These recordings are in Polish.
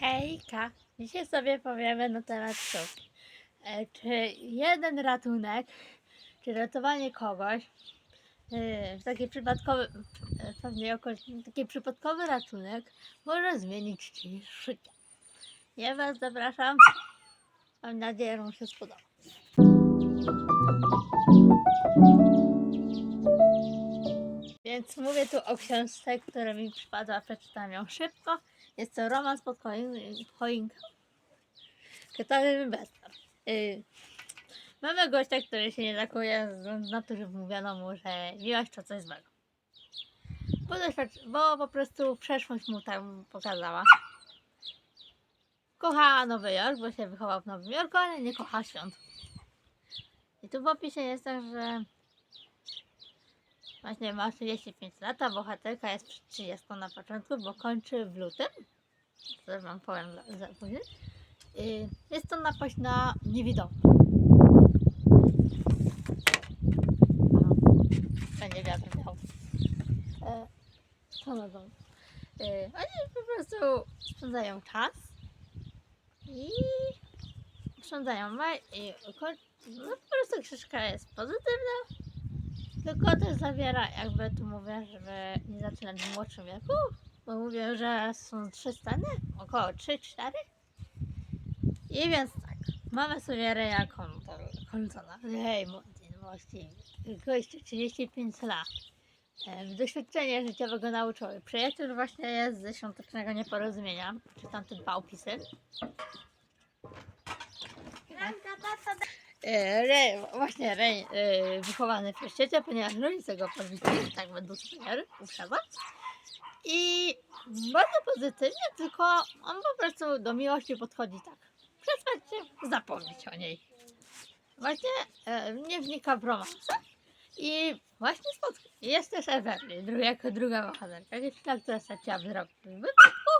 Hejka! Dzisiaj sobie powiemy na temat sztuki. E, Czy jeden ratunek, czy ratowanie kogoś, e, w taki przypadkowy, e, pewnej okoliczności, taki przypadkowy ratunek może zmienić czyjeś życie. Ja Was zapraszam. Mam nadzieję, że Wam się spodoba. Więc mówię tu o książce, która mi przypadła, przeczytałam ją szybko. Jest to romans pod choin- choinką. Gotowy bestseller. Yy, mamy gościa, który się nie zakuje ze względu na to, że mówiono mu, że miłość to coś złego. Bo, bo po prostu przeszłość mu tam pokazała. Kocha Nowy Jork, bo się wychował w Nowym Jorku, ale nie kocha świąt. I tu w opisie jest tak, że Właśnie ma 35 lat, a bohaterka jest przed 30 na początku, bo kończy w lutym. To wam powiem za- później. Y, Jest to napaść na niewidomą. Będzie wiatr miał. E, Co dom? E, Oni po prostu spędzają czas i spędzają maj i no, po prostu książka jest pozytywna. Tylko też zawiera, jakby tu mówię, żeby nie zaczynać w młodszym wieku, bo mówię, że są trzy sceny, około 3-4. I więc tak, mamy sobie Reja Coltona. Hej, młody, właściwie, gościu 35 lat. E, Doświadczenie życiowego nauczyły. Przyjaciel właśnie jest ze świątecznego nieporozumienia. Czytam te dwa opisy. E, Rej, właśnie Rej e, wychowany w świecie, ponieważ rodzice go podwizli, tak będą super, uprzedzać. I bardzo pozytywnie, tylko on po prostu do miłości podchodzi tak. Przespać się, zapomnieć o niej. Właśnie e, nie wnika w romanse. I właśnie spotkał. Jest też Everly, dru, jako druga bohaterka, dziewczyna, która straciła wzrok w wypadku.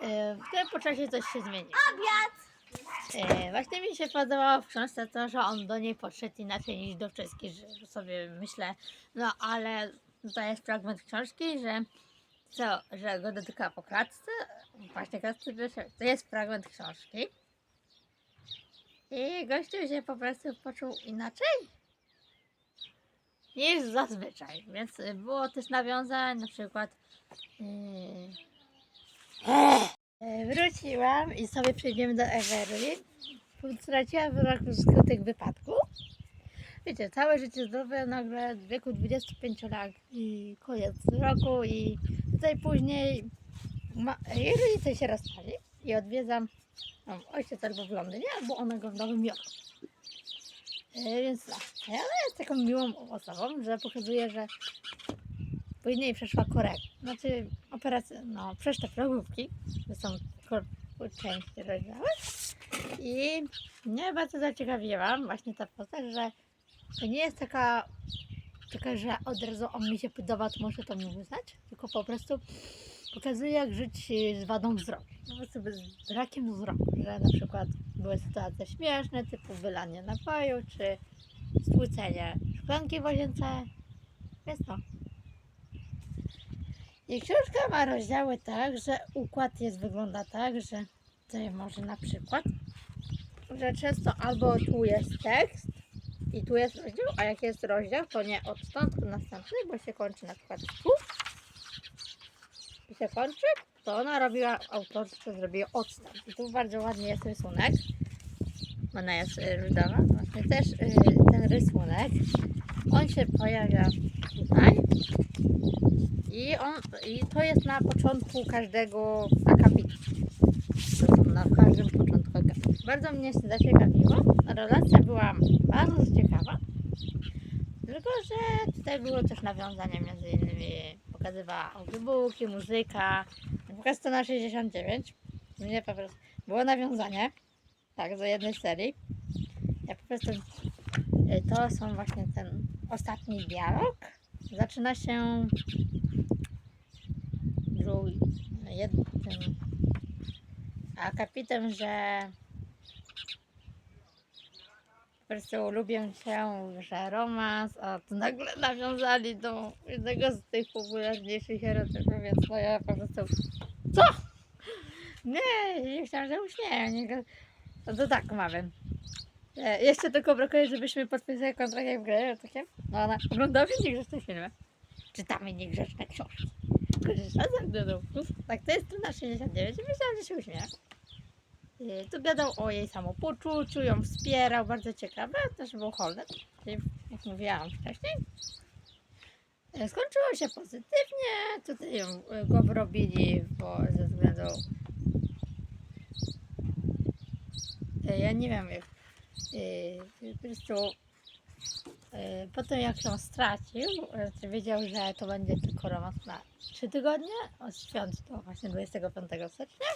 E, w po czasie coś się zmieniło. E, właśnie mi się podobało w książce to, że on do niej podszedł inaczej niż do wszystkich, że sobie myślę, no ale to jest fragment książki, że co, że go dotyka po klatce, właśnie klatce to jest fragment książki. I gościu się po prostu poczuł inaczej niż zazwyczaj, więc było też nawiązań, na przykład yy, Wróciłam i sobie przejdziemy do Everly. Straciłam wyrok skutek wypadku. Wiecie, całe życie zdrowe nagle w wieku 25 lat i koniec roku i tutaj później ma, jej rodzice się rozstali i odwiedzam no, ojciec albo w Londynie, albo ona go w Nowym Jorku. E, więc tak, a ona jest taką miłą osobą, że pokazuje, że później przeszła korektę. Znaczy operację, no przeszczep rogówki, to są części rozdziały. I mnie bardzo zaciekawiła właśnie ta postać, że to nie jest taka, taka, że od razu on mi się podoba, to muszę to mu uznać, tylko po prostu pokazuje jak żyć z wadą wzroku. Po prostu z brakiem wzroku, że na przykład były sytuacje śmieszne, typu wylanie napoju, czy stłucenie szklanki w łazience. Więc no. I książka ma rozdziały tak, że układ jest wygląda tak, że tutaj może na przykład, że często albo tu jest tekst i tu jest rozdział, a jak jest rozdział, to nie odstąd, tylko następny, bo się kończy na przykład tu i się kończy, to ona robiła, autorstwo zrobiła odstęp. I tu bardzo ładnie jest rysunek. Ona jest y, różowa. Właśnie też y, ten rysunek, on się pojawia tutaj. I, on, I to jest na początku każdego akapitu. To na każdym początku akapitu. Bardzo mnie się zaciekawiło. Relacja była bardzo ciekawa. Tylko, że tutaj było też nawiązanie między innymi pokazywała audiobooki, muzyka. Na przykład 169. Mnie po prostu było nawiązanie. Tak, do jednej serii. Ja po prostu y, to są właśnie ten ostatni dialog. Zaczyna się drugi, jednym akapitem, że prostu lubią się, że romans, a tu nagle nawiązali do jednego z tych popularniejszych erotyków, więc no ja po prostu... Co? Nie, nie chciałam, że uśmieję. Go- no to tak mamy. E, jeszcze tylko brakuje, żebyśmy podpisali kontrakt jak w grę erotykiem. No ona oglądamy niegrzeczne filmy. Czytamy niegrzeczne książki. Korzysta ze wdrówków. Tak, to jest strona 69 i myślałam, że się uśmiecha. Tu gadał o jej samopoczuciu, ją wspierał, bardzo ciekawe. Też był czyli jak mówiłam wcześniej. Y, Skończyło się pozytywnie. Tutaj ją, y, go wrobili, bo ze względu. Y, Ja nie wiem, jak. Y, Po prostu. y, Po tym jak ją stracił, y, wiedział, że to będzie tylko romans na 3 tygodnie, od świąt do właśnie 25 stycznia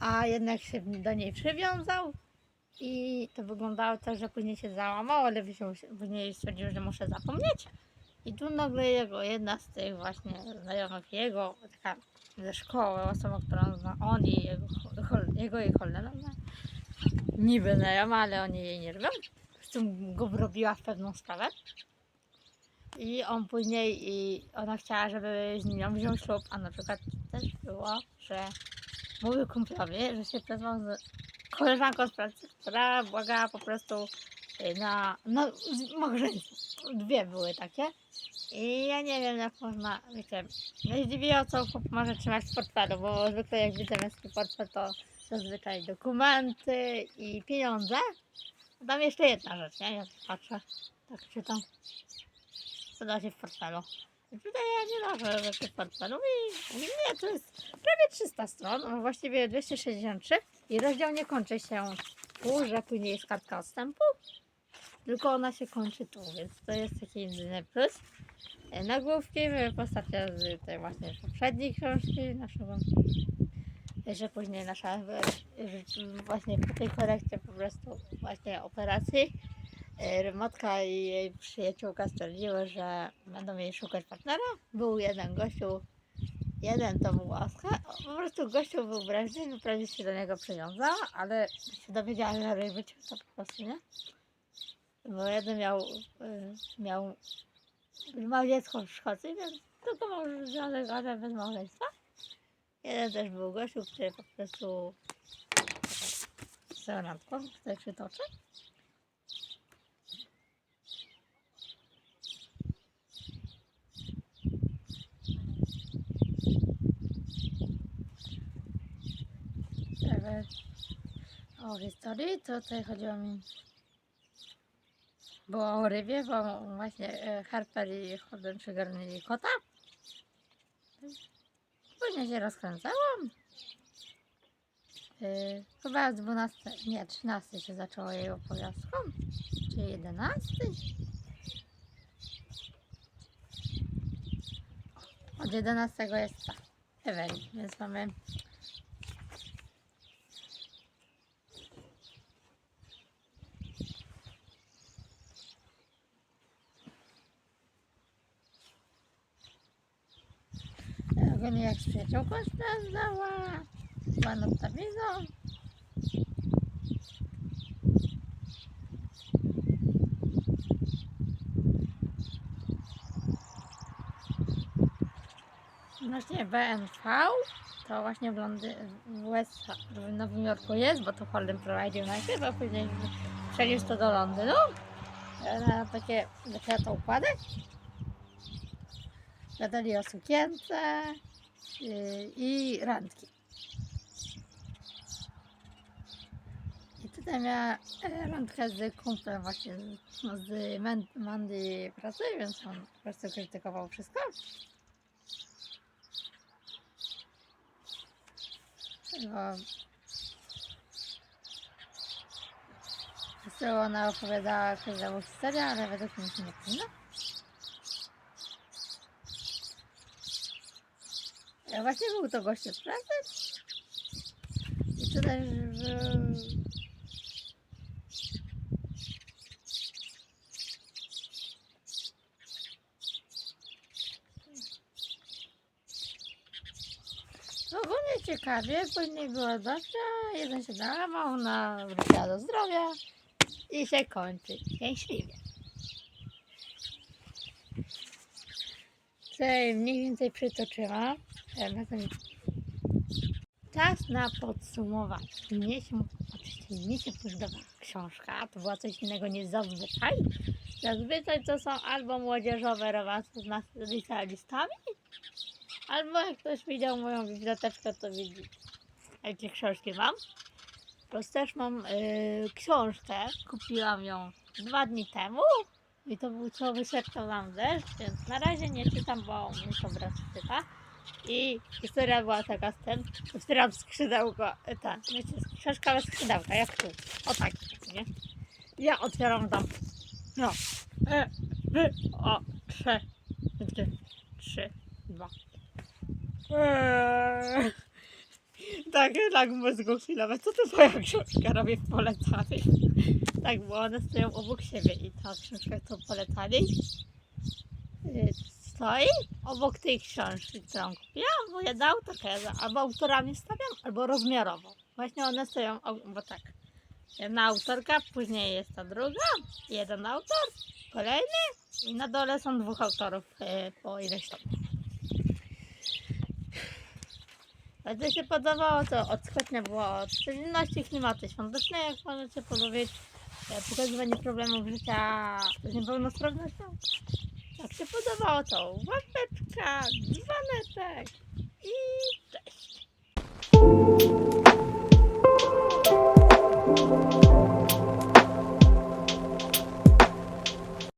a jednak się do niej przywiązał i to wyglądało tak, że później się załamał, ale później stwierdził, że muszę zapomnieć. I tu nagle jego, jedna z tych właśnie znajomych jego, taka ze szkoły, osoba, którą zna on i jego, jego i no, niby znajoma, ale oni jej nie lubią. Po prostu go wrobiła w pewną sprawę. I on później, i ona chciała, żeby z nią wziął ślub, a na przykład też było, że mówił kumplowi, że się przezwał z koleżanką z pracy, która błagała po prostu y, na, z- małżeństwo. Dwie były takie. I ja nie wiem, jak można, wiecie, mnie zdziwiło, co chłop może trzymać w portfelu, bo zwykle jak widzę męski portfel, to zazwyczaj dokumenty i pieniądze. A Tam jeszcze jedna rzecz, nie? Ja patrzę, tak czytam, co da się w portfelu. I Tutaj ja nie noszę rzeczy w portfelu i nie, to jest prawie 300 stron, właściwie 263 i rozdział nie kończy się tu, że później jest kartka odstępu, tylko ona się kończy tu, więc to jest taki jedyny plus. E, Nagłówki w postaci z tej właśnie poprzedniej książki naszego, że później nasza e, właśnie po tej korekcie po prostu właśnie operacji e, Matka i jej przyjaciółka stwierdziły, że będą jej szukać partnera. Był jeden gościu, jeden to był Oskar. Po prostu gościu był wrażliwy, prawie się do niego przywiązała, ale się dowiedziała, że wyciął to po prostu, nie? Bo jeden miał, y, miał, miał dziecko w Szkocji, więc tylko może związek, ale bez małżeństwa. Jeden też był gościu, który po prostu z randką, tutaj przytoczę. O historii, to tutaj chodziło mi było o rybie, bo właśnie e, Harper i Holden przygarnęli kota. Się rozkręcałam. Yy, chyba z 12, nie, 13 się zaczęło jej opowiastką, czy 11. Od 11 jest ta Eweli, więc mamy Ogólnie jak z przyjaciółką sprawdzała, paną tablicą. Właśnie BNV to właśnie w, Londy- w, Nowym Jorku jest, bo to Holden prowadził najpierw, a później przeniósł to do Londynu e, na takie światoukłady. Gadali o sukience i randki. I tutaj miała e, randkę z kumplem właśnie no, z Man- Mandy pracy, więc on po prostu krytykował wszystko. Bo prostu ona opowiadała każdemu historię, ale według mnie się nie powinno. Ja właśnie był to gość od pracy. I tutaj był... No ogólnie ciekawie, później było dobrze, jeden się załamał, ona wróciła do zdrowia i się kończy szczęśliwie. Tutaj mniej więcej przytoczyłam. E. Czas na podsumowanie. Mnie się, oczywiście mnie się podobała książka, to była coś innego niż zazwyczaj. Zazwyczaj to są albo młodzieżowe romanse z nas- licealistami, albo jak ktoś widział moją biblioteczkę, to widzi, jakie książki mam. Plus też mam y, książkę, kupiłam ją dwa dni temu i to był co wyszeptał nam deszcz, więc na razie nie czytam, bo mnie to brat czyta. I historia była taka z tym, otwieram skrzydełko, e, ta, wiecie, książka bez skrzydełka, jak tu, o tak, nie? Ja otwieram tam, no, e, wy, o, trzy, trzy, trzy, dwa. Eee. Tak, tak mózgu chwilowe. Co to twoja książka robi w polecaniu? Tak, bo one stoją obok siebie i ta książka, którą polecali, yy, stoi obok tej książki, którą kupiłam, bo jedna autorka, ja za- albo autorami stawiam, albo rozmiarowo. Właśnie one stoją, bo tak, jedna autorka, później jest ta druga, jeden autor, kolejny i na dole są dwóch autorów yy, po ileś tam. Bardzo się podobało to odskoczne było od codzienności klimatu świątecznej, jak możecie powiedzieć, e, pokazywanie problemów życia z niepełnosprawnością. Jak się podobało, to łapeczka, dzwoneczek i cześć.